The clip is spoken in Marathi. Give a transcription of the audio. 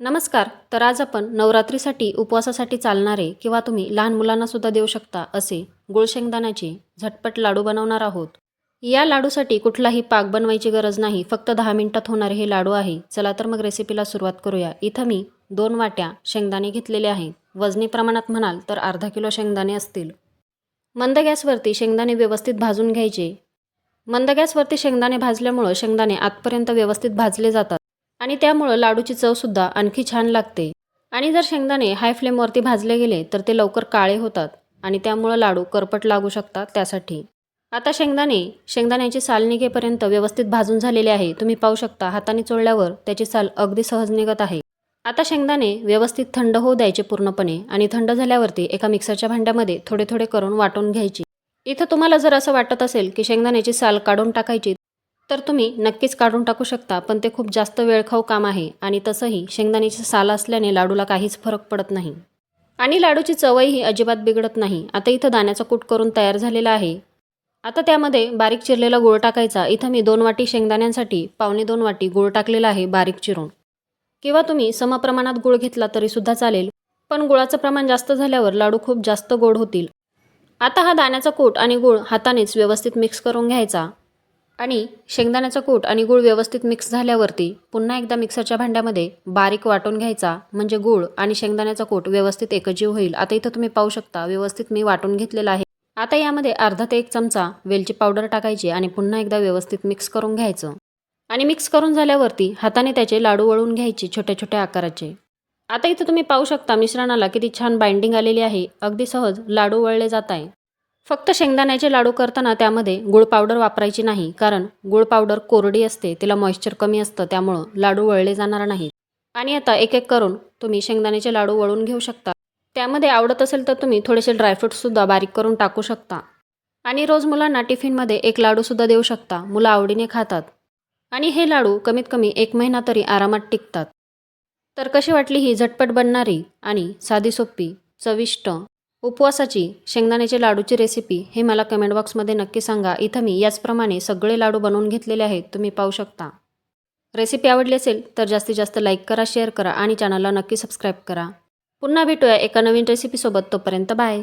नमस्कार. तर आज आपण नवरात्रीसाठी उपवासासाठी चालणारे किंवा तुम्ही लहान मुलांना सुद्धा देऊ शकता असे गुळ शेंगदाण्याचे झटपट लाडू बनवणार आहोत. या लाडूसाठी कुठलाही पाक बनवायची गरज नाही. फक्त दहा मिनिटात होणारे हे लाडू आहे. चला तर मग रेसिपीला सुरुवात करूया. इथं मी दोन वाट्या शेंगदाणे घेतलेले आहे. वजनी प्रमाणात म्हणाल तर अर्धा किलो शेंगदाणे असतील. मंद गॅसवरती शेंगदाणे व्यवस्थित भाजून घ्यायचे. मंद गॅसवरती शेंगदाणे भाजल्यामुळं शेंगदाणे आतपर्यंत व्यवस्थित भाजले जातात. आणि त्यामुळं लाडूची चवसुद्धा आणखी छान लागते. आणि जर शेंगदाणे हाय फ्लेमवरती भाजले गेले तर ते लवकर काळे होतात आणि त्यामुळं लाडू करपट लागू शकतात त्यासाठी. आता शेंगदाणे शेंगदाण्याची साल निघेपर्यंत व्यवस्थित भाजून झालेले आहे. तुम्ही पाहू शकता हाताने चोळल्यावर त्याची साल अगदी सहज निघत आहे. आता शेंगदाणे व्यवस्थित थंड होऊ द्यायचे पूर्णपणे आणि थंड झाल्यावरती एका मिक्सरच्या भांड्यामध्ये थोडे थोडे करून वाटून घ्यायची. इथं तुम्हाला जर असं वाटत असेल की शेंगदाण्याची साल काढून टाकायची तर तुम्ही नक्कीच काढून टाकू शकता पण ते खूप जास्त वेळखाऊ काम आहे आणि तसंही शेंगदाण्याची साल असल्याने लाडूला काहीच फरक पडत नाही. आणि लाडूची चवही अजिबात बिघडत नाही. आता इथं दाण्याचा कूट करून तयार झालेला आहे. आता त्यामध्ये बारीक चिरलेला गूळ टाकायचा. इथं मी दोन वाटी शेंगदाण्यांसाठी पावणे दोन वाटी गूळ टाकलेला आहे बारीक चिरून. किंवा तुम्ही समप्रमाणात गूळ घेतला तरीसुद्धा चालेल पण गुळाचं प्रमाण जास्त झाल्यावर लाडू खूप जास्त गोड होतील. आता हा दाण्याचा कूट आणि गूळ हातानेच व्यवस्थित मिक्स करून घ्यायचा. आणि शेंगदाण्याचा कूट आणि गूळ व्यवस्थित मिक्स झाल्यावरती पुन्हा एकदा मिक्सरच्या भांड्यामध्ये बारीक वाटून घ्यायचा. म्हणजे गूळ आणि शेंगदाण्याचा कूट व्यवस्थित एकजीव होईल. आता इथं तुम्ही पाहू शकता व्यवस्थित मी वाटून घेतलेला आहे. आता यामध्ये अर्धा ते एक चमचा वेलची पावडर टाकायची आणि पुन्हा एकदा व्यवस्थित मिक्स करून घ्यायचं. आणि मिक्स करून झाल्यावरती हाताने त्याचे लाडू वळून घ्यायचे छोट्या छोट्या आकाराचे. आता इथं तुम्ही पाहू शकता मिश्रणाला किती छान बाइंडिंग आलेली आहे. अगदी सहज लाडू वळले जात आहे. फक्त शेंगदाण्याचे लाडू करताना त्यामध्ये गुळ पावडर वापरायची नाही कारण गुळ पावडर कोरडी असते तिला मॉइश्चर कमी असतं त्यामुळं लाडू वळले जाणार नाहीत. आणि आता एक एक करून तुम्ही शेंगदाण्याचे लाडू वळून घेऊ शकता. त्यामध्ये आवडत असेल तर तुम्ही थोडेसे ड्रायफ्रूटसुद्धा बारीक करून टाकू शकता. आणि रोज मुलांना टिफिनमध्ये एक लाडूसुद्धा देऊ शकता मुलं आवडीने खातात. आणि हे लाडू कमीत कमी एक महिना तरी आरामात टिकतात. तर कशी वाटली ही झटपट बनणारी आणि साधी सोपी चविष्ट उपवासाची शेंगदाण्याचे लाडूची रेसिपी हे मला कमेंट बॉक्समध्ये नक्की सांगा. इथं मी याचप्रमाणे सगळे लाडू बनवून घेतलेले आहेत तुम्ही पाहू शकता. रेसिपी आवडली असेल तर जास्तीत जास्त लाईक करा शेअर करा आणि चॅनलला नक्की सबस्क्राईब करा. पुन्हा भेटूया एका नवीन रेसिपीसोबत तोपर्यंत बाय